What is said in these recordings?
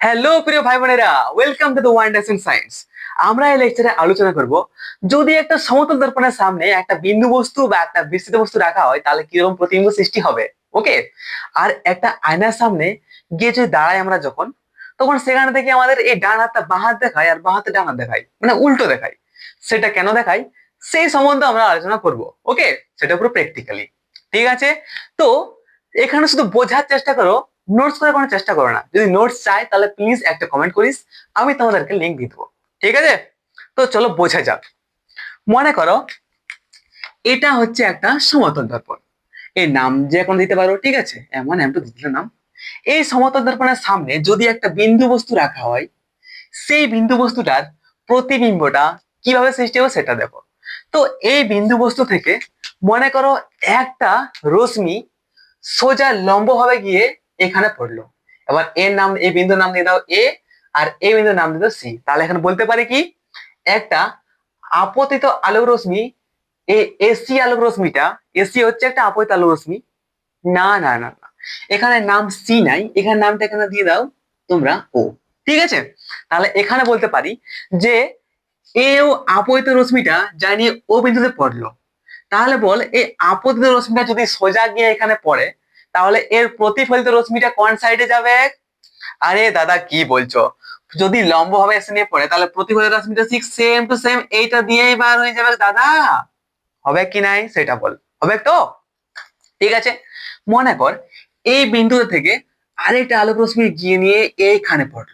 Hello প্রিয় ভাই বোনেরা welcome to the in science আমরা এই লেকচারে আলোচনা করব, যদি একটা সমতল দর্পণের সামনে একটা বিন্দু বস্তু বা একটা বিস্তৃত বস্তু রাখা হয়, তাহলে কীরকম প্রতিবিম্ব সৃষ্টি হবে? ওকে আর একটা আয়নার সামনে গিয়ে যদি দাঁড়াই আমরা যখন, তখন সেখানে থেকে আমাদের এই ডান হাতটা বাঁ হাত দেখায় আর বাঁ হাতে ডান হাত দেখায় মানে উল্টো দেখায়। সেটা কেন দেখায়? সেই সম্বন্ধে আমরা আলোচনা করব ওকে সেটা পুরো প্র্যাকটিক্যালি ঠিক আছে? তো, এখানে শুধু বোঝার চেষ্টা করো নোটস করে কোনো চেষ্টা করো না। যদি নোটস চাই, তাহলে প্লিজ একটা কমেন্ট করিস, আমি তোমাদেরকে লিঙ্ক দিয়ে দেবো। ঠিক আছে? তো চলো বোঝা যাক। মনে করো, এটা হচ্ছে একটা সমতল দর্পণ। এর নাম যে কোনো দিতে পারো, ঠিক আছে? এমন এমন দিতে নাম এই সমতল দর্পণের সামনে যদি একটা বিন্দু বস্তু রাখা হয়, সেই বিন্দু বস্তুটার প্রতিবিম্বটা কীভাবে সৃষ্টি হবে সেটা দেখো। তো এই বিন্দু বস্তু থেকে মনে করো একটা রশ্মি সোজা লম্বভাবে গিয়ে এখানে পড়ল। এবার এর নাম এই বিন্দুর নাম দিয়ে দাও এ আর এই বিন্দুর নাম দিয়ে দাও সি তাহলে এখানে বলতে পারি কি? একটা আপতিত আলোক রশ্মি এই এসি আলোক রশ্মিটা এসি হচ্ছে একটা আপতিত আলোক রশ্মি। না না না না। এখানে নাম সি নাই, এখানে নামটা এখানে দিয়ে দাও তোমরা ও ঠিক আছে? তাহলে এখানে বলতে পারি যে এ ও আপতিত রশ্মিটা যা নিয়ে ও বিন্দুতে পড়ল। তাহলে বল, এই আপতিত রশ্মিটা যদি সোজা গিয়ে এখানে পড়ে তাহলে এর প্রতিফলিত রশ্মিটা কোন সাইডে যাবে? আরে দাদা, কি বলছো? যদি লম্ব ভাবে এসে নিয়ে পড়ে, তাহলে প্রতিফলিত রশ্মিটা ঠিক সেম টু সেম এইটা দিয়েই বার হয়ে যাবে দাদা। হবে কি নাই সেটা বল। হবে তো? ঠিক আছে। মনে কর, এই বিন্দু থেকে আরেকটা আলোক রশ্মি গিয়ে নিয়ে এইখানে পড়ল।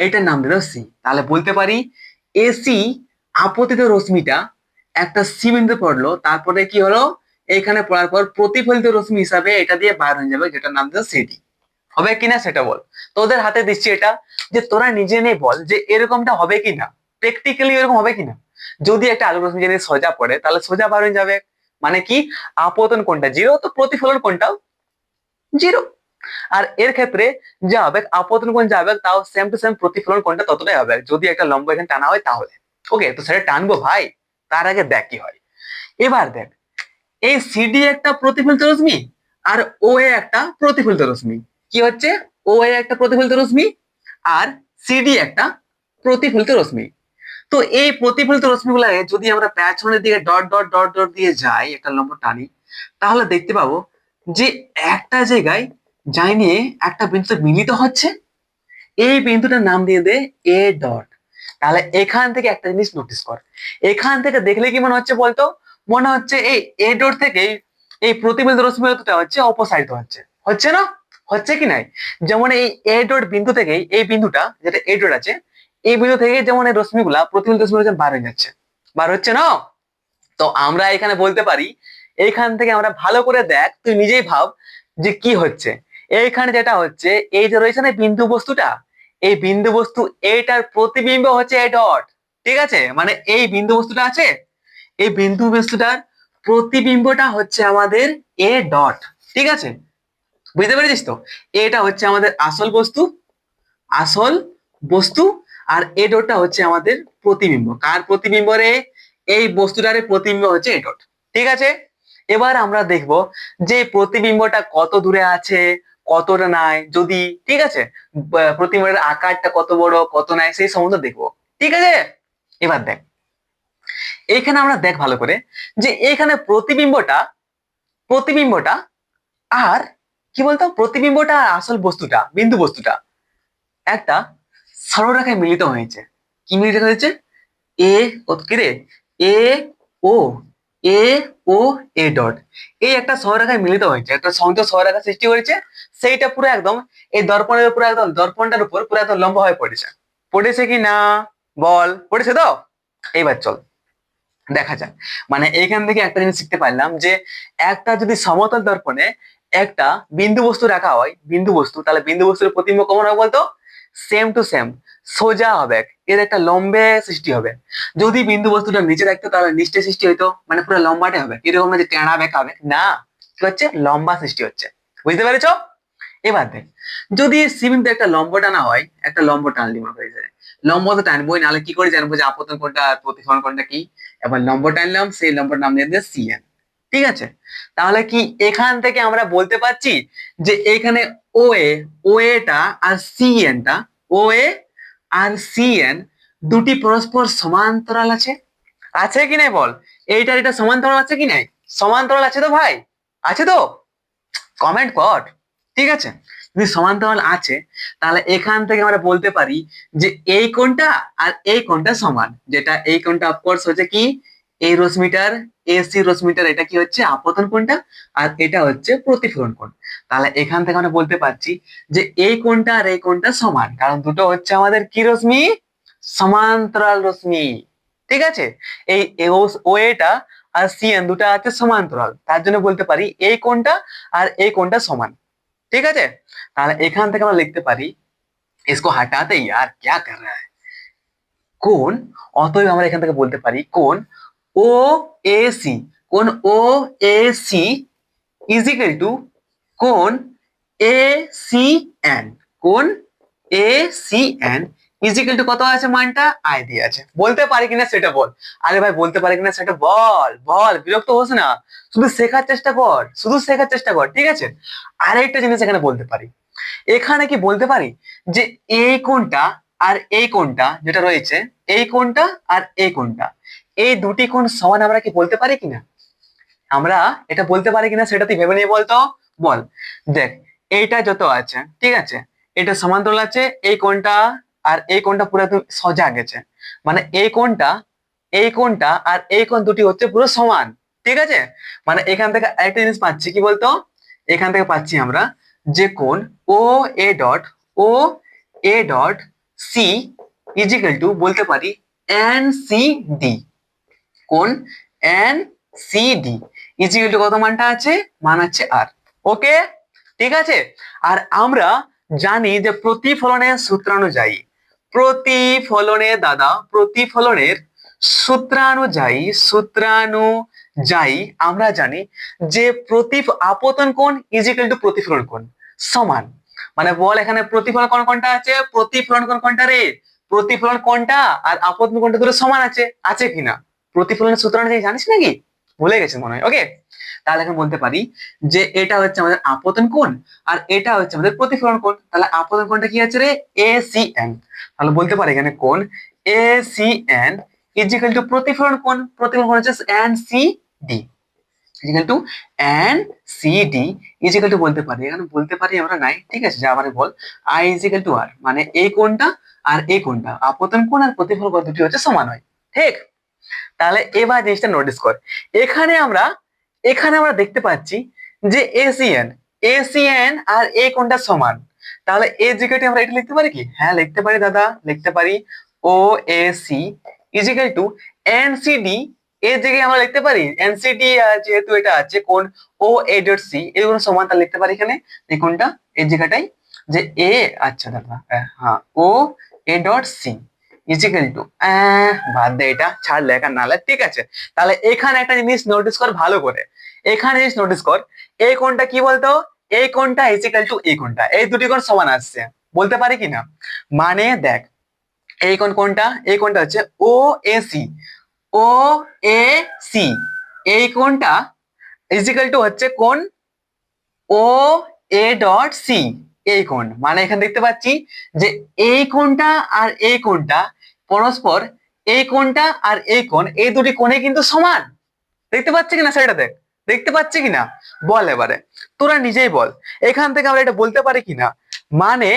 এটার নাম দিল সি তাহলে বলতে পারি এসি আপতিত রশ্মিটা একটা সি বিন্দু পড়ল, তারপরে কি হলো? এখানে পড়ার পর প্রতিফলিত রশ্মি হিসাবে এটা দিয়ে বার হয়ে যাবে, যেটার নাম দিল সিডি হবে কিনা সেটা বল। তোদের হাতে দিচ্ছি এটা যে তোরা নিজে নিয়ে বল যে এরকমটা হবে কিনা প্র্যাকটিক্যালি এরকম হবে কিনা যদি একটা আলোক রশ্মি যদি সোজা পড়ে, তাহলে সোজা বার হয়ে যাবে। মানে কি? আপতন কোনটা? জিরো তো প্রতিফলন কোনটাও? জিরো আর এর ক্ষেত্রে যা হবে, আপতন কোন যা হবে, তাও সেম টু সেম প্রতিফলন কোনটা ততটাই হবে। যদি একটা লম্ব এখানে টানা হয়, তাহলে। ওকে তো সেটা টানবো ভাই। তার আগে দেখ কি হয়। এবার দেখ এই সিডি একটা প্রতিফলিত রশ্মি আর ও এ একটা প্রতিফলিত রশ্মি। কি হচ্ছে? ও এ একটা প্রতিফলিত রশ্মি আর সিডি একটা প্রতিফলিত রশ্মি। তো এই প্রতিফলিত রশ্মিগুলো যদি আমরা পেছনের দিকে ডট ডট ডট ডট দিয়ে যাই, একটা লম্ব টানি, তাহলে দেখতে পাবো যে একটা জায়গায় যাই নিয়ে একটা বিন্দুতে মিলিত হচ্ছে। এই বিন্দুটার নাম দিয়ে দে এ ডট তাহলে এখান থেকে একটা জিনিস নোটিস কর। এখান থেকে দেখলে কি মনে হচ্ছে বলতো? মনে হচ্ছে এই এ ডট থেকে এই প্রতিফলিত রশ্মিটা হচ্ছে অপসারিত হচ্ছে। হচ্ছে না? হচ্ছে কি নাই? যেমন এই এ ডট বিন্দু থেকে এই বিন্দুটা, যেটা এ ডট আছে, এই বিন্দু থেকে যেমন এই রশ্মিগুলা রশ্মি বার হয়ে যাচ্ছে। বার হচ্ছে না? তো আমরা এখানে বলতে পারি, এইখান থেকে আমরা ভালো করে দেখ, তুই নিজেই ভাব যে কি হচ্ছে। এইখানে যেটা হচ্ছে, এই যে রয়েছে না বিন্দু বস্তুটা, এই বিন্দু বস্তু এইটার প্রতিবিম্ব হচ্ছে এ ডট ঠিক আছে? মানে এই বিন্দু বস্তুটা আছে এই বিন্দু বস্তুটার প্রতিবিম্বটা হচ্ছে আমাদের এ ডট ঠিক আছে? বুঝতে পেরেছিস তো? এটা হচ্ছে আমাদের আসল বস্তু আসল বস্তু, আর এ ডটটা হচ্ছে আমাদের প্রতিবিম্ব। কার প্রতিবিম্ব রে? এই বস্তুটার প্রতিবিম্ব হচ্ছে এ ডট ঠিক আছে? এবার আমরা দেখব যে প্রতিবিম্বটা কত দূরে আছে, কতটা নাই, যদি, ঠিক আছে? প্রতিবিম্বের আকারটা কত বড়, কত নাই, সেই সম্বন্ধে দেখব, ঠিক আছে? এবার দেখ। এইখানে আমরা দেখ ভালো করে যে এখানে প্রতিবিম্বটা প্রতিবিম্বটা আর কি বলতো? প্রতিবিম্বটা আর আসল বস্তুটা, বিন্দু বস্তুটা একটা সরলরেখায় মিলিত হয়েছে। কি মিলিত হয়েছে? এ ও কি রে? এ O A O A dot এই একটা সরলরেখায় মিলিত হয়েছে, একটা সংযোগ সরলরেখা সৃষ্টি করেছে, সেইটা পুরো একদম এই দর্পণের উপর একদম, দর্পণটার উপর পুরো একদম লম্বা হয়ে পড়েছে। পড়েছে কি না? বল, পড়েছে তো? এইবার চল। দেখা যাক। মানে এইখান থেকে একটা জিনিস শিখতে পারলাম যে, একটা যদি সমতল দর্পণে একটা বিন্দু বস্তু রাখা হয়, বিন্দু বস্তু, তাহলে বিন্দু বস্তুর প্রতিবিম্ব কেমন হবে বলতো? সেম টু সেম সোজা হবে। এর একটা লম্বে সৃষ্টি হবে। যদি বিন্দু বস্তুটা নিচে রাখতো, তাহলে নিচে সৃষ্টি হইতো। মানে পুরো লম্বাটে হবে। এরকম না যে টেনা বেঁকা না, কি হচ্ছে? লম্বা সৃষ্টি হচ্ছে। বুঝতে পেরেছ? এবার দেখ, যদি সিমেন্ট একটা লম্ব টানা হয়, একটা লম্ব টানলি মনে করে যায়। লম্ব তো টানবোই, নাহলে কি করে জানব যে আপতন কোনটা প্রতিফলন কোনটা কি? এবার লম্ব টানলাম সেই লম্বর নাম দিয়ে দিয়ে সিএন ঠিক আছে? তাহলে কি এখান থেকে আমরা বলতে পারছি যে এখানে ও এ ও এটা আর সিএনটা ও এ আর সি এন দুটি পরস্পর সমান্তরাল আছে? আছে কি নাই বল? এইটার এটা সমান্তরাল আছে কি নাই? সমান্তরাল আছে তো ভাই? আছে তো? কমেন্ট কর। ঠিক আছে? যদি সমান্তরাল আছে, তাহলে এখান থেকে আমরা বলতে পারি যে এই কোণটা আর এই কোণটা সমান। যেটা এই কোণটা অফকোর্স হচ্ছে কি? এই রশ্মিটার এসি রশ্মিটার এটা কি হচ্ছে? আপতন কোণটা আর এটা হচ্ছে প্রতিফলন কোণ। তাহলে এখান থেকে আমরা বলতে পারছি যে এই কোণটা আর এই কোণটা সমান। কারণ দুটো হচ্ছে আমাদের কি রশ্মি? সমান্তরাল রশ্মি। ঠিক আছে? এই ও এটা আর সিএন দুটো আছে সমান্তরাল। তার জন্য বলতে পারি এই কোণটা আর এই কোণটা সমান। ঠিক আছে তাহলে এখান থেকে আমরা লিখতে পারি ইসকো হাটাতে ইয়ার ক্যা কর রা হ্যায় কোন অতএব আমরা এখান থেকে বলতে পারি কোন ও এ সি কোন O A C is equal to কোন এ সি এন কোন A C N is equal to কত আছে মানটা? আই দিয়ে আছে। বলতে পারি কিনা সেটা বল। আরে ভাই, বলতে পারি কিনা সেটা বল বল, বিরক্ত হোস না। শুধু শেখার চেষ্টা কর, শুধু শেখার চেষ্টা কর, ঠিক আছে? আরেকটা জিনিস এখানে বলতে পারি। এখানে কি বলতে পারি? যে এই কোণটা আর এই কোণটা যেটা রয়েছে, এই কোণটা আর এই কোণটা, এই দুটি কোণ সমান আমরা কি বলতে পারি কিনা? আমরা এটা বলতে পারি কিনা সেটা তুই ভেবে নিয়ে বলতো? বল। দেখ, এইটা যত আছে, ঠিক আছে? এটা সমান্তরাল আছে, এই কোণটা আর এই কোণটা পুরো একদম সোজা গেছে। মানে এই কোণটা এই কোণটা আর এই কোণ দুটি হচ্ছে পুরো সমান, ঠিক আছে? মানে এখান থেকে আরেকটা জিনিস পাচ্ছি, কি বলতো? এখান থেকে পাচ্ছি আমরা যে কোণ O A dot O A dot C is equal to বলতে পারি এন সি ডি কোন N C D is equal to কত মানটা আছে? মান আছে আর ওকে ঠিক আছে? আর আমরা জানি যে প্রতিফলনের সূত্রানুযায়ী প্রতিফলনে দাদা, প্রতিফলনের সূত্রানুযায়ী সূত্রানুযায়ী আমরা জানি যে প্রতি আপতন কোণ ইজিক্যাল টু প্রতিফলন কোণ সমান। মানে বল এখানে প্রতিফলন কোণ কোনটা আছে, প্রতিফলন কোণ কোনটা রে? প্রতিফলন কোণটা আর আপতন কোণটা দুটো সমান আছে আছে কিনা? প্রতিফলনের সূত্র অনুযায়ী জানিস নাকি? ভুলে গেছে মনে হয় ওকে তাহলে এখন বলতে পারি যে এটা হচ্ছে আমাদের আপতন কোণ আর এটা হচ্ছে আমাদের প্রতিফলন কোণ। তাহলে আপতন কোণটা কি আছে রে? এ সি এন তাহলে বলতে পারি এখানে কোণ। A C N is equal to প্রতিফলন কোণ। প্রতিফলন কোণ হচ্ছে N C D is equal to N C D is equal to বলতে পারি। এখানে বলতে পারি আমরা নাই, ঠিক আছে? যা আবার বল। I is equal to R মানে এই কোণটা আর এই কোণটা। আপতন কোণ আর প্রতিফলন কোণ দুটি হচ্ছে সমান হয়, ঠিক? তাহলে এবার জিনিসটা নোটিস কর। এখানে আমরা এখানে আমরা দেখতে পাচ্ছি যে এসিএন এসিএন আর এ কোনটা সমান? তাহলে এ জায়গাটি আমরা এটা লিখতে পারি কি? হ্যাঁ লিখতে পারি দাদা, লিখতে পারি O A C is equal to NCD এর জায়গায় আমরা লিখতে পারি এনসিডি যেহেতু এটা আছে কোন ও এ ডট সি এগুলো সমান তাহলে লিখতে পারি এখানে। এই কোনটা? এই জায়গাটাই যে এ আচ্ছা দাদা হ্যাঁ O A dot C is equal to বাদ দে এটা, ছাড় লেখা নালে ঠিক আছে? তাহলে এখানে একটা জিনিস নোটিস কর ভালো করে। এখানে জিনিস নোটিস কর এই কোনটা কি বলতো? এই কোনটা ইজিক্যাল টু এই কোনটা এই দুটি কোণ সমান আসছে। বলতে পারি কি না মানে দেখ এই কোন কোনটা এই কোনটা হচ্ছে ও A C O A C এই কোনটা ইজিক্যাল টু হচ্ছে কোন ও এ ডট সি এই কোণ। মানে এখানে দেখতে পাচ্ছি যে এই কোণটা আর এই কোণটা, পরস্পর এই কোণটা আর এই কোণ, এই দুটি কোণে কিন্তু সমান। দেখতে পাচ্ছি কিনা সেটা দেখ? দেখতে পাচ্ছি কিনা? বল এবারে। তোরা নিজেই বল। এখান থেকে আমরা এটা বলতে পারি কিনা? মানে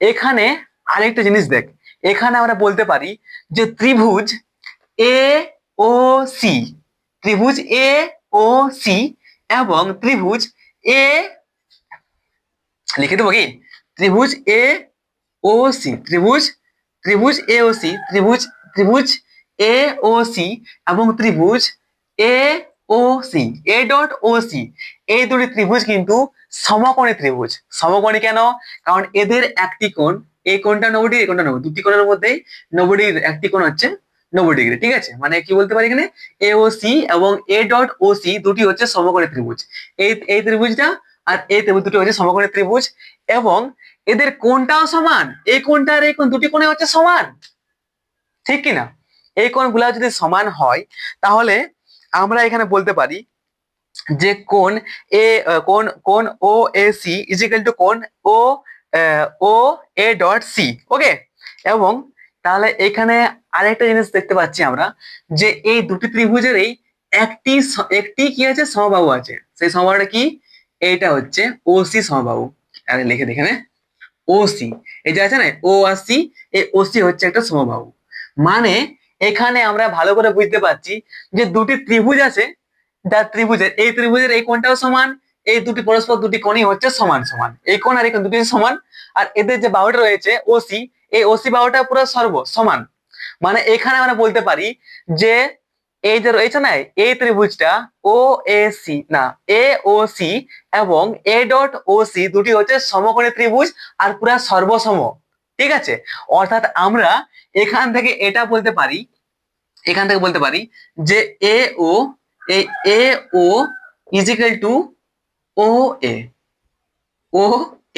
এখানে আরেকটা জিনিস দেখ। এখানে আমরা বলতে পারি যে ত্রিভুজ এ ও সি ত্রিভুজ এ ও সি এবং ত্রিভুজ এ লিখে দেবো কি? ত্রিভুজ এ ও সি ত্রিভুজ ত্রিভুজ এ ও সি ত্রিভুজ ত্রিভুজ এ ও সি এবং ত্রিভুজ A O C A dot O C এই দুটি ত্রিভুজ কিন্তু সমকোণী ত্রিভুজ। সমকোণী কেন? কারণ এদের একটি কোণ, এই কোণটা নব্বই ডিগ্রি কোণটা নব্বই দুটি কোণের মধ্যে নব্বই ডিগ্রি একটি কোণ হচ্ছে নব্বই ডিগ্রি ঠিক আছে? মানে কি বলতে পারি এখানে? এ ও সি এবং এ ডট ও সি দুটি হচ্ছে সমকোণী ত্রিভুজ। এই এই ত্রিভুজটা আর এই ত্রিভুজ দুটি হচ্ছে সমকোণী ত্রিভুজ এবং এদের কোনটাও সমান। এই কোণটা আর এই কোন দুটি কোণে হচ্ছে সমান। ঠিক কি না এই কোণগুলা যদি সমান হয়, তাহলে আমরা এখানে বলতে পারি যে কোণ এ কোণ কোণ O, A, C is equal to কোণ O O, A dot C. ওকে? এবং তাহলে এখানে আরেকটা জিনিস দেখতে পাচ্ছি আমরা যে এই দুটি ত্রিভুজেরই একটি একটি কি আছে? সমবাহু আছে। সেই সমবাহুটা কি? এইটা হচ্ছে ও সি সমবাহু। লিখে দেখে নে। ও সি এই যে আছে না ও আর সি এই ও সি হচ্ছে একটা সমবাহু। মানে এখানে আমরা ভালো করে বুঝতে পারছি যে দুটি ত্রিভুজ আছে যার ত্রিভুজের, এই ত্রিভুজের এই কোণটাও সমান, এই দুটি পরস্পর দুটি কোণই হচ্ছে সমান সমান। এই কোণ আর এই কোণ দুটি সমান, আর এদের যে বাহুটা রয়েছে ওসি এই ওসি বাহুটা পুরো সর্ব সমান মানে এখানে আমরা বলতে পারি যে এই যে রয়েছে না, এই ত্রিভুজটা ও এ সি না এ ও সি এবং এ ডট ও সি দুটি হচ্ছে সমকোণী ত্রিভুজ আর পুরা সর্বসম, ঠিক আছে? অর্থাৎ আমরা এখান থেকে এটা বলতে পারি, এখান থেকে বলতে পারি যে এ ও এই A O is equal to O A O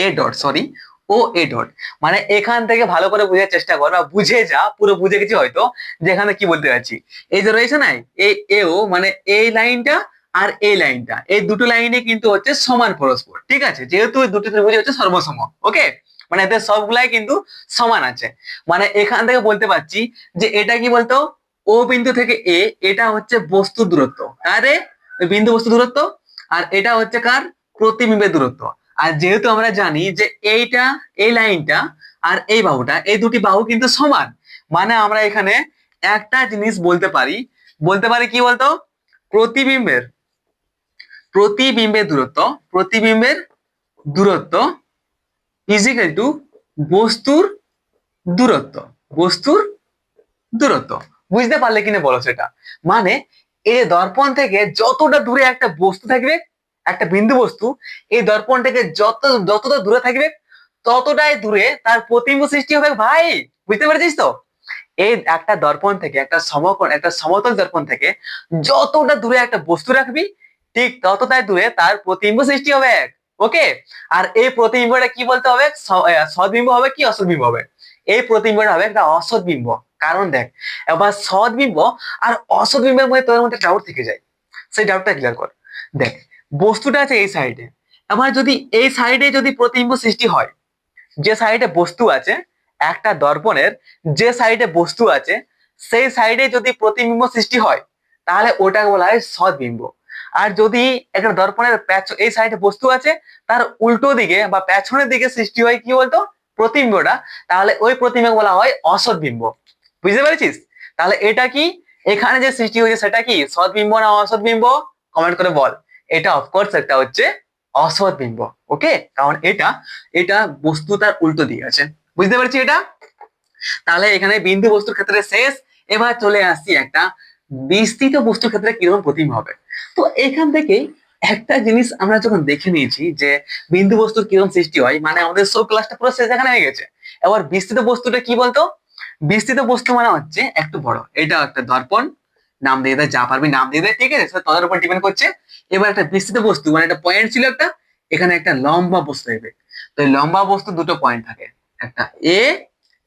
A dot sorry O A dot মানে এখান থেকে ভালো করে বোঝার চেষ্টা কর বা বুঝে যা, পুরো বুঝে গেছি হয়তো, যে এখানে কি বলতে চাচ্ছি এই যে রয়েছে না, এই এও মানে এই লাইনটা আর এই লাইনটা, এই দুটো লাইনে কিন্তু হচ্ছে সমান পরস্পর, ঠিক আছে? যেহেতু দুটো ত্রিভুজ হচ্ছে সর্বসম, ওকে? মানে এদের সবগুলাই কিন্তু সমান আছে। মানে এখান থেকে বলতে পারছি যে এটা কি বলতো? ও বিন্দু থেকে এ, এটা হচ্ছে বস্তু দূরত্ব। আরে বিন্দু বস্তু দূরত্ব, আর এটা হচ্ছে কার? প্রতিবিম্বের দূরত্ব। আর যেহেতু আমরা জানি যে এইটা, এই লাইনটা আর এই বাহুটা, এই দুটি বাহু কিন্তু সমান। মানে আমরা এখানে একটা জিনিস বলতে পারি। বলতে পারি কি বলতো? প্রতিবিম্বের প্রতিবিম্বের দূরত্ব প্রতিবিম্বের দূরত্ব ইজিক্যাল টু বস্তুর দূরত্ব বস্তুর দূরত্ব। বুঝতে পারলে কিনা বলো সেটা? মানে এই দর্পণ থেকে যতটা দূরে একটা বস্তু থাকবে একটা বিন্দু বস্তু, এই দর্পণ থেকে যত, যতটা দূরে থাকবে, ততটাই দূরে তার প্রতিবিম্ব সৃষ্টি হবে। ভাই, বুঝতে পেরেছিস তো? এই একটা দর্পণ থেকে, একটা সমকোণ, একটা সমতল দর্পণ থেকে যতটা দূরে একটা বস্তু রাখবি, ঠিক ততটাই দূরে তার প্রতিবিম্ব সৃষ্টি হবে। ওকে? আর এই প্রতিবিম্বটা কি বলতে হবে? সদ্বিম্ব হবে কি অসদ্বিম্ব হবে? এই প্রতিবিম্বটা হবে একটা অসদ্বিম্ব। কারণ দেখ, এবার সদ্বিম্ব আর অসদ্বিম্বের মধ্যে তোর মধ্যে ডাউট থেকে যায়। সেই ডাউটটা ক্লিয়ার কর। দেখ বস্তুটা আছে এই সাইডে আমার যদি এই সাইডে যদি প্রতিবিম্ব সৃষ্টি হয়, যে সাইডে বস্তু আছে, একটা দর্পণের যে সাইডে বস্তু আছে, সেই সাইডে যদি প্রতিবিম্ব সৃষ্টি হয়, তাহলে ওটাকে বলা হয় সদ্বিম্ব। আর যদি একটা দর্পণের প্যাচ এই সাইডে বস্তু আছে, তার উল্টো দিকে বা পেছনের দিকে সৃষ্টি হয় কি বলতো? প্রতিবিম্বটা। তাহলে ওই প্রতিবিম্ব বলা হয় অসৎবিম্ব বুঝতে পেরেছিস? তাহলে এটা কি? এখানে যে সৃষ্টি হয়েছে সেটা কি? সৎবিম্ব না অসৎবিম্ব কমেন্ট করে বল। এটা অফকোর্স একটা হচ্ছে অসৎবিম্ব ওকে কারণ এটা এটা বস্তু তার উল্টো দিয়ে আছে। বুঝতে পারছি এটা? তাহলে এখানে বিন্দু বস্তুর ক্ষেত্রে শেষ, এবার চলে আসছি একটা বিস্তৃত বস্তুর ক্ষেত্রে কীরকম প্রতিম হবে। তো এখান থেকেই একটা জিনিস আমরা যখন দেখে নিয়েছি যে বিন্দু বস্তুর কীরকম সৃষ্টি হয় মানে আমাদের সব ক্লাসটা পুরো শেষ এখানে হয়ে গেছে। এবার বিস্তৃত বস্তুটা কি বলতো? বিস্তৃত বস্তু মানে হচ্ছে একটু বড়, এটা একটা দর্পণ নাম দিয়ে দেয় যা পারবি নাম দিয়ে দেয় ঠিক আছে? তাদের উপর ডিপেন্ড করছে। এবার একটা বিস্তৃত বস্তু মানে একটা পয়েন্ট ছিল একটা, এখানে একটা লম্বা বস্তু থাকবে। তো এই লম্বা বস্তু দুটো পয়েন্ট থাকে, একটা এ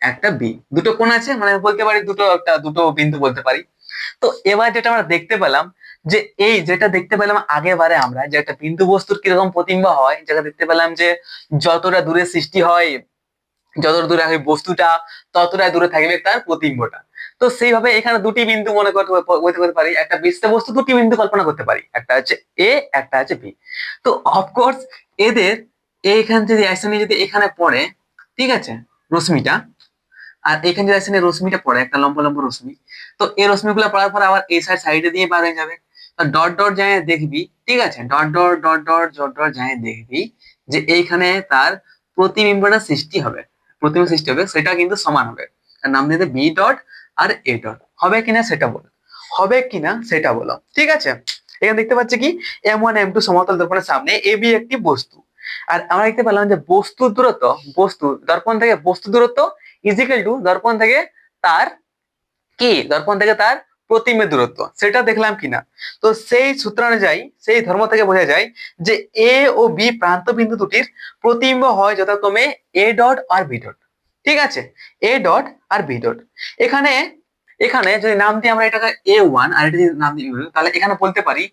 একটা বি দুটো কোণ আছে মানে বলতে পারি দুটো একটা, দুটো বিন্দু বলতে পারি। তো এবার যেটা আমরা দেখতে পেলাম, যে এই যেটা দেখতে পেলাম আগে বারে আমরা, যে একটা বিন্দু বস্তুর কীরকম প্রতিম্ব হয়, যেটা দেখতে পেলাম যে যতটা দূরে সৃষ্টি হয়, যতটা দূরে হয় বস্তুটা ততটাই দূরে থাকবে তার প্রতিম্বটা তো সেইভাবে এখানে দুটি বিন্দু মনে করতে করতে পারি। একটা বিস্তৃত বস্তু, দুটি বিন্দু কল্পনা করতে পারি। একটা হচ্ছে এ একটা হচ্ছে বি তো অফকোর্স এদের এইখান যদি অ্যাকশনে যদি এখানে পড়ে, ঠিক আছে, রশ্মিটা, আর এখানে যদি অ্যাকশনে রশ্মিটা পড়ে, একটা লম্বা লম্বা রশ্মি, তো এই রশ্মিগুলো পড়ার পর আবার এই সাইড সাইডে দিয়ে বার হয়ে যাবে। ডট ডট যায় দেখবি, ঠিক আছে dot dot dot dot dot dot যায় দেখবি যে এইখানে তার প্রতিবিম্বটা সৃষ্টি হবে। প্রতিবিম্ব সৃষ্টি হবে, সেটা কিন্তু সমান হবে। তার নাম দিয়ে বি ডট আর এ ডট হবে কিনা সেটা বলো। হবে কিনা সেটা বলো। ঠিক আছে? এখানে দেখতে পাচ্ছি কি? এম ওয়ান এম টু সমতল দর্পণের সামনে এ বি একটি বস্তু। আর আমরা দেখতে পেলাম যে বস্তুর দূরত্ব, বস্তু দর্পণ থেকে বস্তু দূরত্ব ইজিক্যাল টু দর্পণ থেকে তার কি দর্পণ থেকে তার প্রতিমের দূরত্ব। সেটা দেখলাম কিনা? তো সেই সূত্র অনুযায়ী, সেই ধর্ম থেকে বোঝা যায় যে এ ও বি প্রান্ত বিন্দু দুটির প্রতিম্ব হয় যথাক্রমে এ ডট আর বি ডট ঠিক আছে? এ ডট আর বি ডট এখানে এখানে যদি নাম দিই আমরা এটাকে এ ওয়ান আর এটা যদি নাম দিই তাহলে এখানে বলতে পারি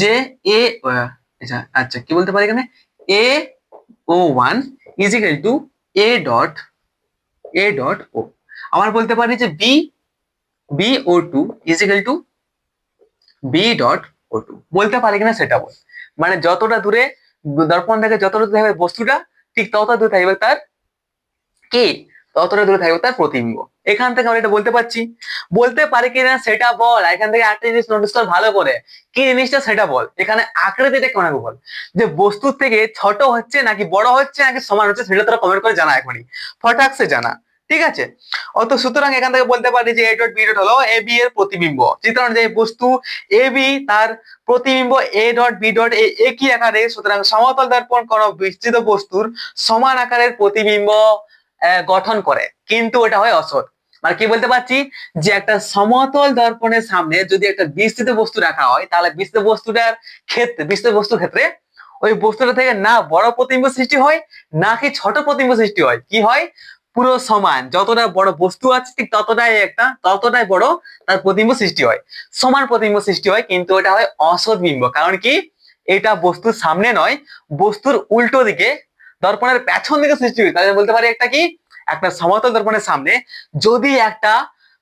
যে এ আচ্ছা আচ্ছা কি বলতে পারি এখানে? A O one is equal to A dot A dot O আবার বলতে পারি যে B B O two is equal to B dot O two বলতে পারি কিনা সেটা বল। মানে যতটা দূরে দর্পণ থেকে যতটা দূরে বস্তুটা, ঠিক ততটা দূরে থাকবে তার কে ততটা দূরে থাকবে তার প্রতিবিম্ব। এখান থেকে আমরা এটা বলতে পারছি। বলতে পারি কিনা সেটা বল। এখান থেকে একটা জিনিস নোটিস কর, ভালো করে। কি জিনিসটা সেটা বল। এখানে আকৃতিটা কেমন বল? যে বস্তুর থেকে ছোট হচ্ছে নাকি বড় হচ্ছে নাকি সমান হচ্ছে সেটা তোরা কমেন্ট করে জানা এখনই। ফটাকসে জানা। ঠিক আছে? অত সুতরাং এখান থেকে বলতে পারি যে এ ডট বি ডট হলো এ বি এর প্রতিবিম্ব। চিত্র অনুযায়ী বস্তু এ বি তার প্রতিবিম্ব A dot B dot A একই আকারে। সুতরাং সমতল দর্পণ কোন বিস্তৃত বস্তুর সমান আকারের প্রতিবিম্ব। গঠন করে। কিন্তু এটা হয় অসৎ। মানে কি বলতে পারছি? যে একটা সমতল দর্পণের সামনে যদি একটা বিস্তৃত বস্তু রাখা হয়, তাহলে বিস্তৃত বস্তুটার ক্ষেত্রে, বিস্তৃত বস্তুর ক্ষেত্রে ওই বস্তুটা থেকে না বড় প্রতিবিম্ব সৃষ্টি হয়, না কি ছোট প্রতিবিম্ব সৃষ্টি হয়। কি হয়? পুরো সমান। যতটা বড় বস্তু আছে, ঠিক ততটাই একটা, ততটাই বড় তার প্রতিম্ব সৃষ্টি হয়। সমান প্রতিম্ব সৃষ্টি হয়, কিন্তু এটা হয় অসৎ বিম্ব। কারণ কি? এটা বস্তুর সামনে নয়, বস্তুর উল্টো দিকে দর্পণের পেছন দিকে সৃষ্টি হয় তাহলে বলতে পারি একটা কি? একটা সমতল দর্পণের সামনে। যদি একটা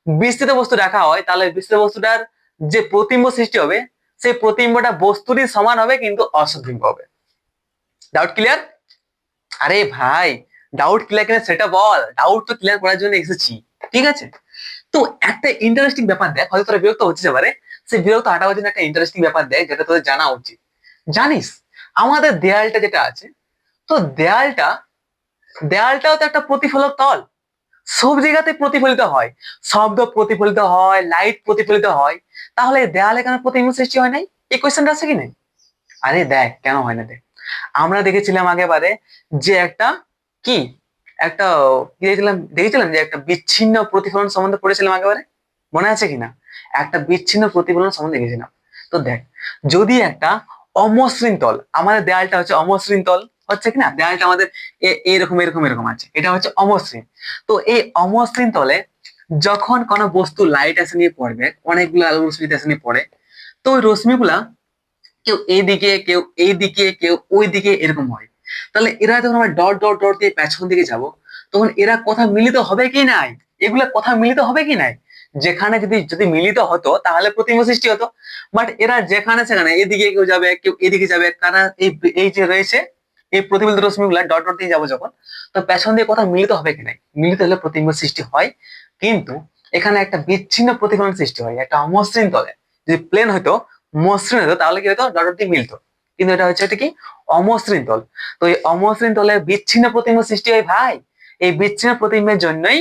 বিস্তৃত বস্তু রাখা হয়, তাহলে বিস্তৃত বস্তুটার যে প্রতিম্ব সৃষ্টি হবে, সেই প্রতিম্বটা বস্তুরই সমান হবে, কিন্তু অসৎ হবে। ডাউট ক্লিয়ার আরে ভাই ডাউট ক্লিয়ার কিনা? সেটা বল। ডাউট তো ক্লিয়ার করার জন্য এসেছি। ঠিক আছে? তো একটা ইন্টারেস্টিং ব্যাপার দেখ, হয়তো তোরা বিরক্ত হচ্ছে পারে। সেই বিরক্ত হাঁটাবার জন্য একটা ইন্টারেস্টিং ব্যাপার দেখ, যেটা তোদের জানা উচিত। জানিস, আমাদের দেয়ালটা যেটা আছে তো দেয়ালটা, দেয়ালটাও তো একটা প্রতিফলক তল। সব জায়গাতে প্রতিফলিত হয়। শব্দ প্রতিফলিত হয় লাইট প্রতিফলিত হয়। তাহলে দেয়ালে কেন প্রতিবিম্ব সৃষ্টি হয় নাই? এই কোয়েশ্চেনটা আছে কি নাই? আরে দেখ, কেন হয় না দেখ? আমরা দেখেছিলাম আগেবারে যে একটা কি? একটা দেখেছিলাম? দেখেছিলাম যে একটা বিচ্ছিন্ন প্রতিফলন সম্বন্ধে পড়েছিলাম আগেবারে? মনে আছে কিনা? একটা বিচ্ছিন্ন প্রতিফলন সম্বন্ধে দেখেছিলাম। তো দেখ, যদি একটা অমসৃণ তল, আমাদের দেয়ালটা হচ্ছে অমসৃণ তল। হচ্ছে কিনা দেয়ালটা আমাদের এরকম এরকম এরকম আছে। এটা হচ্ছে অমসৃণ। তো এই অমসৃণ তলে যখন কোনো বস্তু লাইট এসে নিয়ে পড়বে, অনেকগুলো আলো রশ্মি এসে নিয়ে পড়ে, তো ওই রশ্মিগুলা কেউ এইদিকে কেউ এইদিকে, কেউ ওই দিকে এরকম হয়। তাহলে এরা যখন আমরা ডট ডট ডট দিয়ে পেছন দিকে যাব, তখন এরা কথা মিলিত হবে কি নাই? এগুলা কথা মিলিত হবে কি নাই? যেখানে যদি যদি মিলিত হতো, তাহলে প্রতিবিম্ব সৃষ্টি হতো। বাট এরা যেখানে, সেখানে, এদিকে কেউ যাবে, কেউ এদিকে যাবে। কারা এই এই যে রয়েছে এই প্রতিফলিত রশ্মিগুলা ডট ডট দিয়ে যাব যখন, তো পেছন দিয়ে কথা মিলিত হবে কি নাই? মিলিত হলে প্রতিবিম্ব সৃষ্টি হয়, কিন্তু এখানে একটা বিচ্ছিন্ন প্রতিফলন সৃষ্টি হয়, একটা অমসৃণ তলে। যদি প্লেন হতো মসৃণ হতো তাহলে কি হতো ডট ডট দিয়ে মিলতো। কিন্তু এটা হচ্ছে এটা কি? অমসৃণ তল। তো এই অমসৃণ তলে বিচ্ছিন্ন প্রতিবিম্ব সৃষ্টি হয় ভাই। এই বিচ্ছিন্ন প্রতিবিম্বের জন্যই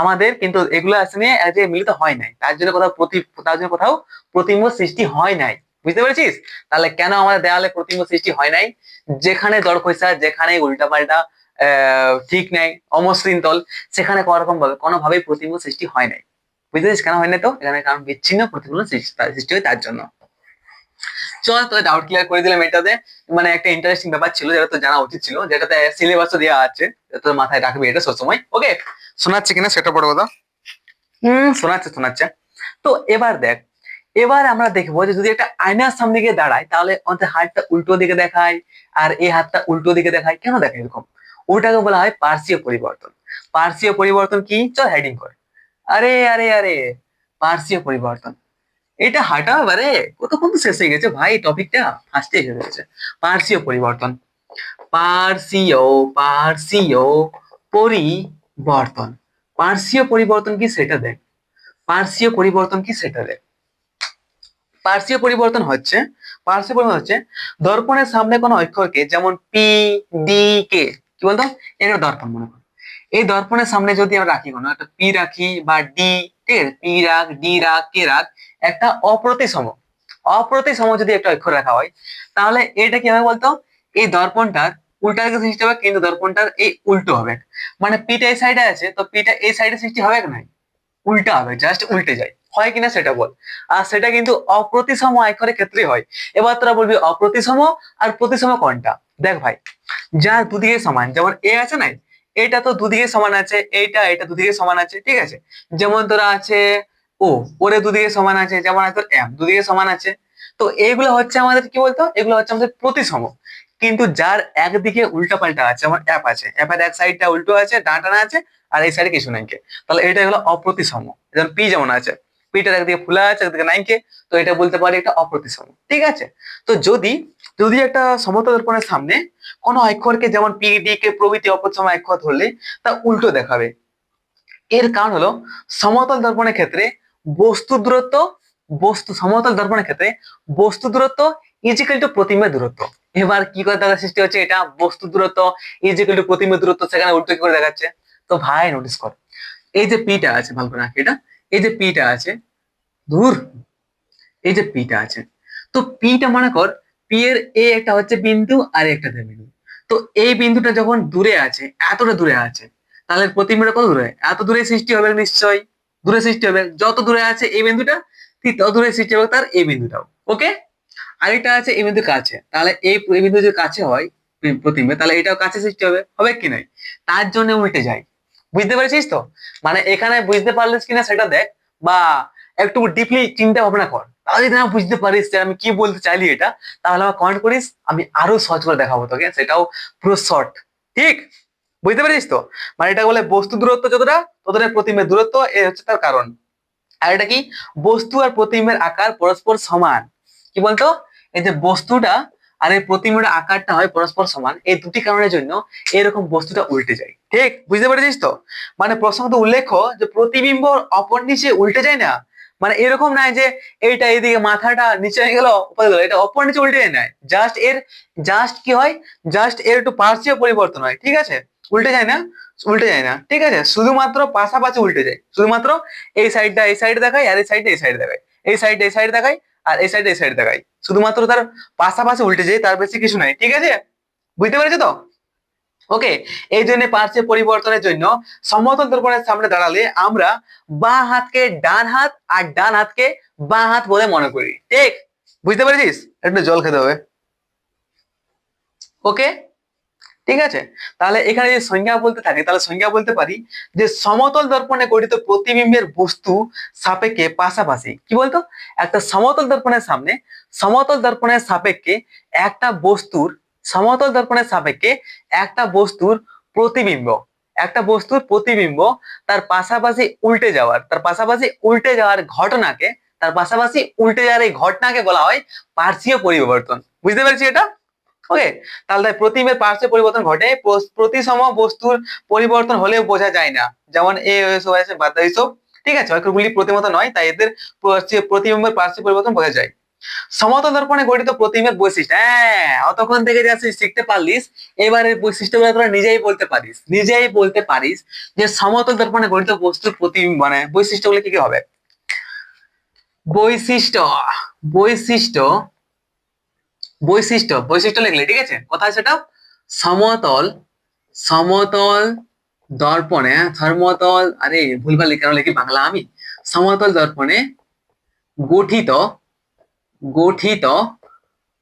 আমাদের কিন্তু এগুলো আসলে মিলিত হয় নাই, তার জন্য কোথাও প্রতি তার জন্য কোথাও প্রতিবিম্ব সৃষ্টি হয় নাই। বুঝতে পেরেছিস? তাহলে কেন আমাদের দেওয়ালে প্রতিবিম্ব সৃষ্টি হয় নাই? যেখানে দর খৈসা যেখানে উল্টাপাল্টা আহ ঠিক নাই অমসৃণ তল সেখানে কোনো রকম ভাবে কোনোভাবেই প্রতিবিম্ব সৃষ্টি হয় নাই। বুঝতে পেরেছিস কেন হয় না তো? এখানে কারণ বিচ্ছিন্ন প্রতিফলন সৃষ্টি সৃষ্টি হয় তার জন্য। চল তোদের ডাউট ক্লিয়ার করে দিলাম এটাতে। মানে একটা ইন্টারেস্টিং ব্যাপার ছিল যেটা তো জানা উচিত ছিল যেটাতে সিলেবাসও দেওয়া আছে তোর মাথায় রাখবি এটা সবসময় ওকে শোনাচ্ছে কিনা সেটা বড় কথা হম। শোনাচ্ছে শোনাচ্ছে। তো এবার দেখ এবার আমরা দেখব যে যদি একটা আয়নার সামনে গিয়ে দাঁড়ায়, তাহলে আমাদের হাতটা উল্টো দিকে দেখায় আর এই হাতটা উল্টো দিকে দেখায়। কেন দেখায় এরকম? ওটাকে বলা হয় পার্শ্বীয় পরিবর্তন। পার্শ্বীয় পরিবর্তন কি? চল হেডিং কর। আরে আরে আরে, পার্শ্বীয় পরিবর্তন। এটা হাঁটা বারে কতক্ষণ শেষ হয়ে গেছে ভাই? টপিকটা ফার্স্টে এসে গেছে পার্শ্বীয় পরিবর্তন। পার্শ্বীয় পার্শ্বীয় পরিবর্তন। পার্শ্বীয় পরিবর্তন কি সেটা দেখ। পার্শ্বীয় পরিবর্তন কি সেটা দেখ। পার্শ্বীয় পরিবর্তন হচ্ছে, পার্শ্বীয় পরিবর্তন হচ্ছে দর্পণের সামনে কোনো অক্ষরকে যেমন পি ডি কে কি বলতো? এটা দর্পণ মনে করো। এই দর্পণের সামনে যদি আমরা রাখি কোনো, একটা পি রাখি বা ডি আছে? পি রাখ ডি রাখ কে রাখ, একটা অপ্রতিসম অপ্রতিসম যদি একটা অক্ষর রাখা হয়, তাহলে এটা কি হবে বলতো? এই দর্পণটার উল্টা দিকে সৃষ্টি হবে, কিন্তু দর্পণটার এই উল্টো হবে। মানে পিটা এই সাইডে আছে, তো পিটা এই সাইডে সৃষ্টি হবে কি নাই উল্টা হবে জাস্ট উল্টে যায়। হয় কিনা সেটা বল। আর সেটা কিন্তু অপ্রতিসম আয়করের ক্ষেত্রে হয়। এবার তোরা বলবি অপ্রতিসম আর প্রতিসম কোনটা? দেখ ভাই যার দুদিকে সমান, যেমন এ আছে না, এটা তো দুদিকে সমান আছে, এইটা, এটা দুদিকে সমান আছে, ঠিক আছে? যেমন তোরা আছে ও, ওরে দুদিকে সমান আছে, যেমন আছে এম, দুদিকে সমান আছে। তো এইগুলো হচ্ছে আমাদের কি বলতো? এগুলো হচ্ছে আমাদের প্রতিসম। কিন্তু যার একদিকে উল্টা পাল্টা আছে আমার অ্যাপ আছে, অ্যাপের এক সাইডটা উল্টো আছে ডান টানা আছে, আর এই সাইডে কিছু নাইকে তাহলে এটা হলো অপ্রতিসম। যেমন পি যেমন আছে পিটার একদিকে ফুলা আছে একদিকে নাই কে, তো এটা বলতে পারি একটা অপ্রতিসম, ঠিক আছে? তো যদি যদি একটা সমতল দর্পণের সামনে কোনো অক্ষরকে যেমন পি ডি কে প্রভৃতি অপ্রতিসম অক্ষর ধরলে, তা উল্টো দেখাবে। এর কারণ হলো, সমতল দর্পণের ক্ষেত্রে বস্তু দূরত্ব, বস্তু, সমতল দর্পণের ক্ষেত্রে বস্তু দূরত্ব ইজিক্যাল টু প্রতিমের দূরত্ব। এবার কি করে তাদের সৃষ্টি হচ্ছে? এটা বস্তু দূরত্ব ইজিক্যাল টু প্রতিমের দূরত্ব, সেখানে উল্টো কি করে দেখাচ্ছে? তো ভাই নোটিস কর। এই যে পিটা আছে, ভালো করে এটা। এই যে পিটা আছে, ধুর, এই যে পিটা আছে। তো পিটা মনে কর, পি এর এ একটা হচ্ছে বিন্দু, আর একটা বিন্দু। তো এই বিন্দুটা যখন দূরে আছে, এতটা দূরে আছে, তাহলে প্রতিবিম্বটা কত দূরে? এত দূরে সৃষ্টি হবে নিশ্চয়ই। দূরে সৃষ্টি হবে। যত দূরে আছে এই বিন্দুটা, ঠিক তত দূরে সৃষ্টি হবে তার এই বিন্দুটাও। ওকে আরেকটা আছে, এই বিন্দু কাছে। তাহলে এই এই বিন্দু যদি কাছে হয় প্রতিবিম্ব তাহলে এটাও কাছে সৃষ্টি হবে। হবে কি নাই? তার জন্য উল্টে যায়। বুঝতে পেরেছিস তো? মানে এখানে বুঝতে পারলিস কিনা সেটা দেখ, বা একটু ডিপলি চিন্তা ভাবনা কর। তাহলে যদি না বুঝতে পারিস যে আমি কি বলতে চাইলি এটা, তাহলে আমার কমেন্ট করিস, আমি আরও সহজ করে দেখাবো তোকে, সেটাও পুরো শর্ট ঠিক? বুঝতে পেরেছিস তো? মানে এটা বলে বস্তু দূরত্ব যতটা, ততটা প্রতিমের দূরত্ব, এ হচ্ছে তার কারণ। আর এটা কি? বস্তু আর প্রতিবিম্বের আকার পরস্পর সমান। কি বলতো? এই যে বস্তুটা আর এই প্রতিবিম্বের আকারটা হয় পরস্পর সমান, এই দুটি কারণের জন্য এরকম বস্তুটা উল্টে যায়। ঠিক? বুঝতে পেরেছিস তো? মানে প্রসঙ্গত উল্লেখ্য যে প্রতিবিম্ব অপর নিচে উল্টে যায় না? মানে এরকম নয় যে এইটা এইদিকে মাথাটা নিচে হয়ে গেল এটা অপর নিচে উল্টে যায় না। জাস্ট এর জাস্ট কি হয়? জাস্ট এর একটু পার্শ্বীয় পরিবর্তন হয়, ঠিক আছে? উল্টে যায় না? উল্টে যায় না, ঠিক আছে? শুধুমাত্র পাশাপাশি উল্টে যায়। শুধুমাত্র এই সাইডটা এই সাইড দেখায় আর এই সাইডটা এই সাইড দেখায়। এই সাইড এই সাইড দেখায় আর এই সাইড এই সাইড দেখাই। শুধুমাত্র তার পাশাপাশি উল্টে যায়, তার বেশি কিছু নাই, ঠিক আছে? বুঝতে পেরেছ তো? ওকে এই জন্য পার্শ্বের পরিবর্তনের জন্য সমতল দর্পণের সামনে দাঁড়ালে আমরা বা হাতকে ডান হাত আর ডান হাতকে বা হাত বলে মনে করি। ঠিক? বুঝতে পেরেছিস? একটু জল খেতে হবে। ওকে ঠিক আছে? তাহলে এখানে যদি সংজ্ঞা বলতে থাকে, তাহলে সংজ্ঞা বলতে পারি যে সমতল দর্পণে গঠিত প্রতিবিম্বের বস্তু সাপেক্ষে পাশাপাশি। কি বলতো? একটা সমতল দর্পণের সামনে, সমতল দর্পণের সাপেক্ষে একটা বস্তুর, সমতল দর্পণের সাপেক্ষে একটা বস্তুর প্রতিবিম্ব, একটা বস্তুর প্রতিবিম্ব তার পাশাপাশি উল্টে যাওয়ার, তার পাশাপাশি উল্টে যাওয়ার ঘটনাকে, তার পাশাপাশি উল্টে যাওয়ার এই ঘটনাকে বলা হয় পার্শ্বীয় পরিবর্তন। বুঝতে পারছি এটা? ওকে তাহলে তাই প্রতিবিম্বের পার্শ্ব পরিবর্তন ঘটে। প্র- প্রতিসম বস্তুর পরিবর্তন হলেও বোঝা যায় না। যেমন এ এসব বাদ এইসব ঠিক আছে? অক্ষরগুলি প্রতিমত নয়, তাই এদের প্রতিবিম্বের পার্শ্ব পরিবর্তন বোঝা যায়। সমতল দর্পণে গঠিত প্রতিবিম্বের বৈশিষ্ট্য। হ্যাঁ অতক্ষণ থেকে যে শিখতে পারলিস। এবারে বৈশিষ্ট্যগুলো তোরা নিজেই বলতে পারিস। নিজেই বলতে পারিস যে সমতল দর্পণে গঠিত বস্তুর প্রতিবিম্ব মানে বৈশিষ্ট্যগুলো কি কি হবে? বৈশিষ্ট্য বৈশিষ্ট্য বৈশিষ্ট্য বৈশিষ্ট্য লিখলে, ঠিক আছে? কোথায় সেটা সমতল সমতল দর্পণে, ধর্মতল, আরে ভুলভাল কেন লিখি বাংলা আমি। সমতল দর্পণে গঠিত গঠিত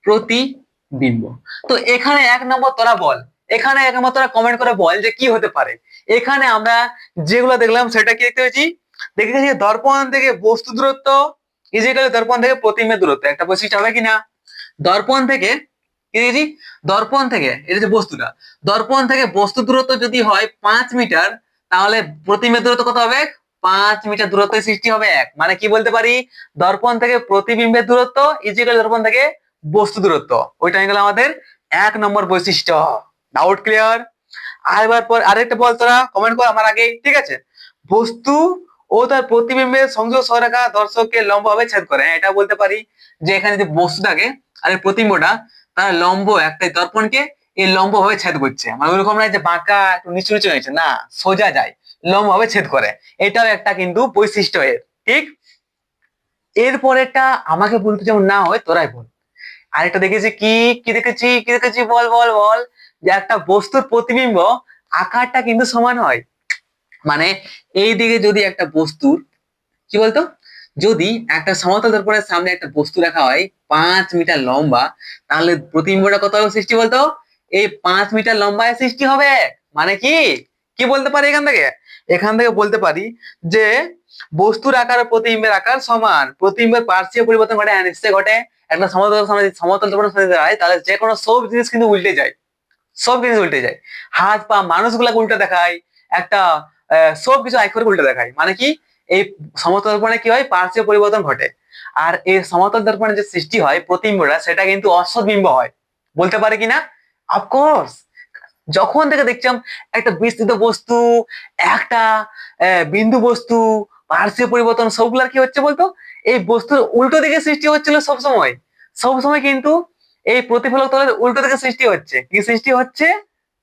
প্রতিবিম্ব। তো এখানে এক নম্বর তোরা বল। এখানে এক নম্বর তোরা কমেন্ট করে বল যে কি হতে পারে। এখানে আমরা যেগুলো দেখলাম সেটা কি দেখতে পেয়েছি দেখেছি দর্পণ থেকে বস্তু দূরত্ব ইজিক্যালি দর্পণ থেকে প্রতিবিম্বের দূরত্ব। একটা বৈশিষ্ট্য হবে কিনা? দর্পণ থেকে কি দর্পণ থেকে এটা যে বস্তুটা। দর্পণ থেকে বস্তু দূরত্ব যদি হয় পাঁচ মিটার তাহলে প্রতিবিম্বের দূরত্ব কত হবে? পাঁচ মিটার দূরত্বের সৃষ্টি হবে এক। মানে কি বলতে পারি? দর্পণ থেকে প্রতিবিম্বের দূরত্ব ইজিক্যাল দর্পণ থেকে বস্তু দূরত্ব। ওইটা হয়ে গেল আমাদের এক নম্বর বৈশিষ্ট্য। ডাউট ক্লিয়ার আর পর আরেকটা বল তোরা কমেন্ট কর আমার আগে ঠিক আছে? বস্তু ও তার প্রতিবিম্বের সংযোগ সরেখা দর্শককে লম্বভাবে ছেদ করে। হ্যাঁ, এটা বলতে পারি যে এখানে যে বস্তু থাকে আর এই প্রতিবিম্বটা তার লম্ব একটাই দর্পণকে এই লম্ব ভাবে ছেদ করছে। মানে ওইরকম নয় যে বাঁকা একটু নিচু নিচু হয়েছে, না, সোজা যায় লম্ব ভাবে ছেদ করে। এটাও একটা কিন্তু বৈশিষ্ট্য এর, ঠিক? এরপরেরটা আমাকে বলতে যেমন না হয়, তোরাই বল। আরেকটা দেখেছি কি কি দেখেছি কি দেখেছি? বল বল বল। যে একটা বস্তুর প্রতিবিম্ব আকারটা কিন্তু সমান হয়। মানে এই দিকে যদি একটা বস্তুর, কি বলতো? যদি একটা সমতল দর্পণের সামনে একটা বস্তু রাখা হয় পাঁচ মিটার লম্বা তাহলে প্রতিবিম্বটা কত হবে সৃষ্টি বলতো? এই পাঁচ মিটার লম্বায় সৃষ্টি হবে। মানে কি? কি বলতে পারি এখান থেকে? এখান থেকে বলতে পারি যে বস্তুর আকার প্রতিবিম্বের আকার সমান। প্রতিবিম্বের পার্শ্বীয় পরিবর্তন ঘটে হ্যাঁ, নিশ্চয়ই ঘটে। একটা সমতল সমতল দর্পণের সামনে দাঁড়ায় তাহলে যে কোনো সব জিনিস কিন্তু উল্টে যায়। সব জিনিস উল্টে যায়। হাত পা মানুষগুলাকে উল্টে দেখায়। একটা সব কিছু এক করে উল্টে দেখায়। মানে কি? এই সমতল দর্পণে কি হয়? পার্শ্বীয় পরিবর্তন ঘটে। আর এই সমতল দর্পণে যে সৃষ্টি হয় প্রতিবিম্বটা, সেটা কিন্তু অসৎ হয়। বলতে পারে কিনা? অফকোর্স যখন থেকে দেখছিলাম একটা বিস্তৃত বস্তু, একটা বিন্দু বস্তু, পার্শ্বীয় পরিবর্তন, সবগুলার কি হচ্ছে বলতো? এই বস্তুর উল্টো দিকে সৃষ্টি হচ্ছিল সবসময়। সবসময় কিন্তু এই প্রতিফলক তলের উল্টো দিকে সৃষ্টি হচ্ছে। কি সৃষ্টি হচ্ছে?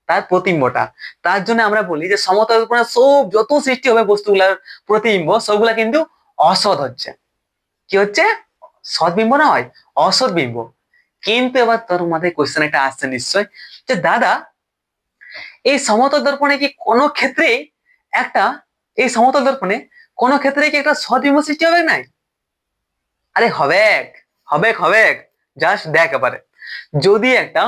তার প্রতিম্বটা। তার জন্য আমরা বলি যে সমতল দর্পণে সব যত সৃষ্টি হবে বস্তুগুলার প্রতিবিম্ব সবগুলা কিন্তু অসৎ হচ্ছে। কি হচ্ছে? সৎবিম্ব না হয় অসৎ বিম্ব কিন্তু এবার তোর মাথায় কোশ্চেন একটা আসছে নিশ্চয়, যে দাদা, এই সমতল দর্পণে কি কোনো ক্ষেত্রে একটা, এই সমতল দর্পণে কোনো ক্ষেত্রে কি একটা সৎবিম্ব সৃষ্টি হবে নাই? আরে হবে হবে হবে জাস্ট দেখ এবারে। যদি একটা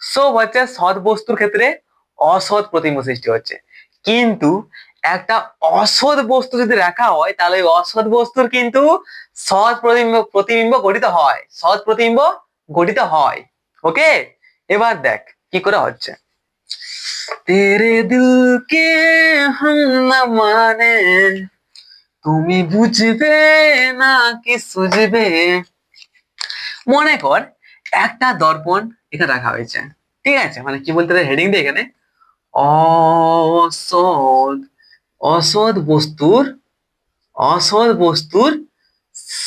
সব হচ্ছে সৎ বস্তুর ক্ষেত্রে অসৎ প্রতিবিম্ব সৃষ্টি হচ্ছে? কিন্তু একটা অসৎ বস্তু যদি রাখা হয়, তাহলে অসৎ বস্তুর কিন্তু সৎ প্রতিবিম্ব প্রতিবিম্ব গঠিত হয়। সৎ প্রতিবিম্ব গঠিত হয়। ওকে এবার দেখ, কি করে হচ্ছে? তেরে দিল মানে তুমি বুঝবে না কি সুঝবে? মনে কর, একটা দর্পণ এখানে রাখা হয়েছে। ঠিক আছে? মানে কি বলতে হেডিং দিয়ে এখানে। অসদ অসদ বস্তুর অসদ বস্তুর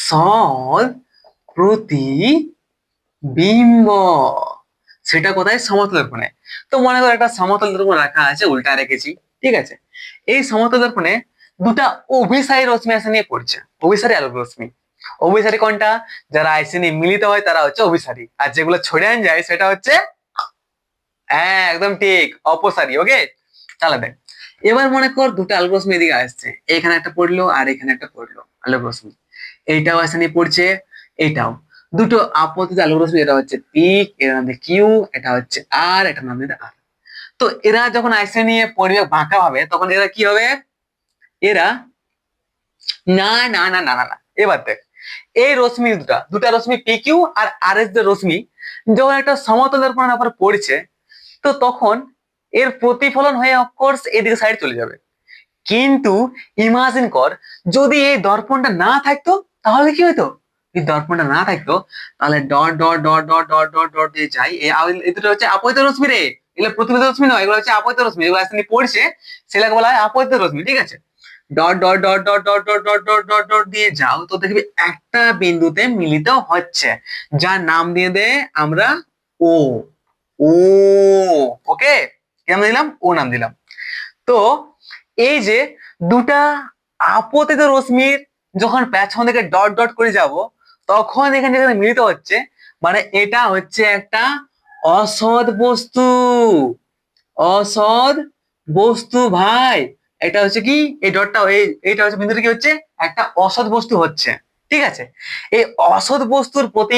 সৎ প্রতিবিম্ব। সেটা কোথায়? সমতল দর্পণে তো মনে করো একটা সমতল দর্পণ রাখা আছে, উল্টা রেখেছি। ঠিক আছে? এই সমতল দর্পণে দুটা অভিসারী রশ্মি আসে নিয়ে পড়ছে। অভিসারী আলোক রশ্মি অভিসারী কোনটা? যারা আইসি নিয়ে মিলিত হয় তারা হচ্ছে অভিসারী। আর যেগুলো ছড়ে আন যায় সেটা হচ্ছে হ্যাঁ একদম ঠিক, অপসারী ওকে চালা দেখ, এবার মনে কর দুটো আলোক এদিকে আসছে। এখানে একটা পড়ল আর এখানে একটা পড়ল আলোক এইটাও আসে নিয়ে পড়ছে এটাও দুটো আপতিত আলোক এটা হচ্ছে পিক এর নাম কিউ এটা হচ্ছে আর এটা নাম আর তো এরা যখন আইসে নিয়ে পড়বে বাঁকা হবে তখন এরা কি হবে? এরা না না না না না। এবার দেখ এই রশ্মি দুটা দুটা রশ্মি P Q R R S যে রশ্মি, যখন একটা সমতল দর্পণের উপর পড়ছে, তো তখন এর প্রতিফলন হয়ে অফকোর্স এদিকে সাইড চলে যাবে। কিন্তু ইমাজিন কর, যদি এই দর্পণটা না থাকতো, তাহলে কি হতো এই দর্পণটা না থাকতো, তাহলে dot dot dot dot dot dot dot দিয়ে যাই। এই দুটো হচ্ছে আপতিত রশ্মি রে। এগুলো প্রতিফলিত রশ্মি নয়, এগুলো হচ্ছে আপতিত রশ্মি। যেগুলো আসলে পড়ছে সেগুলোকে বলা হয় আপতিত রশ্মি, ঠিক আছে? Dot dot dot dot dot dot dot dot dot dot দিয়ে যাও, তো দেখবি একটা বিন্দুতে মিলিত হচ্ছে। যার নাম দিয়ে দে আমরা ও ও ওকে কি নাম দিলাম? ও নাম দিলাম। তো এই যে দুটা আপতিত রশ্মির যখন পেছন থেকে ডট ডট করে যাব, তখন এখানে যেখানে মিলিত হচ্ছে মানে এটা হচ্ছে একটা অসৎ বস্তু। অসৎ বস্তু ভাই। এটা হচ্ছে কি? এই ডটটা এই, এইটা হচ্ছে বিন্দুটা কি হচ্ছে? একটা অসৎ বস্তু হচ্ছে। ঠিক আছে? এই অসৎ বস্তুর প্রতি